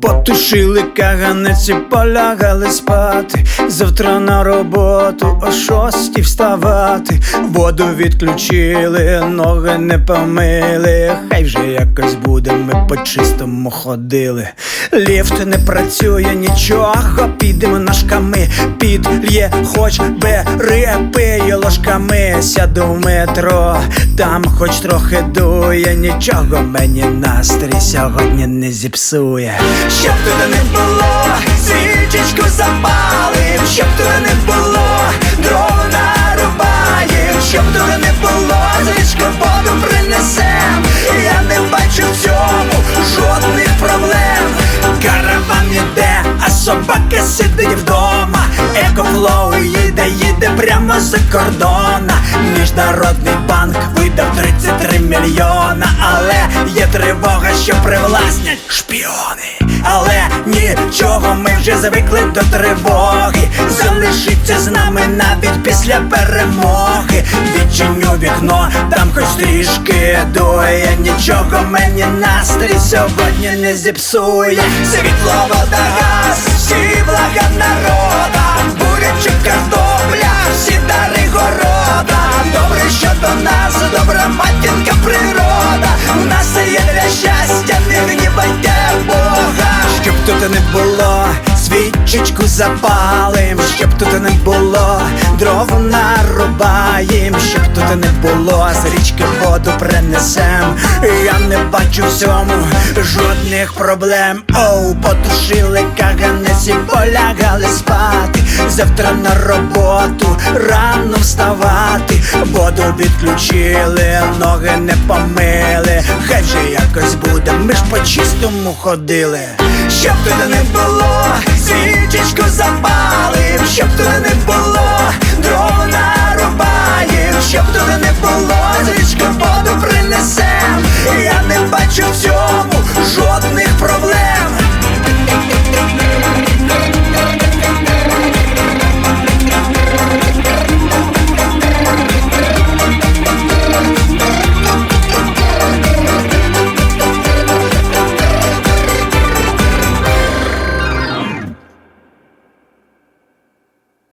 Потушили каганець і полягали спати. Завтра на роботу о шостій вставати. Воду відключили, ноги не помили. Хай вже якось буде, ми по чистому ходили. Ліфт не працює, нічого, підемо ножками. Підлє, хоч бери, пиє ложками. Сяду в метро, там хоч трохи дує, нічого мені настрій сьогодні не зіпсує. Щоб туди не було, свічечку запалим, сидить вдома. Екофлоу їде, їде прямо з кордона. Міжнародний банк видав 33 мільйона, але є тривога, що привласнять шпіони. Але нічого, ми вже звикли до тривоги. Залишиться з нами навіть після перемоги. Відчиню вікно, там хоч трішки дує. Нічого мені настрій сьогодні не зіпсує. Світло, вода, газ, тут не було, свічечку запалим, щоб тут не було, дров нарубаєм, щоб тут не було, з річки воду принесем. Я не бачу в цьому жодних проблем. Оу, потушили каганець і полягали спати. Завтра на роботу рано вставати. Воду відключили, ноги не помили. Чистому ходили. Щоб туди не було, свічечку запалим,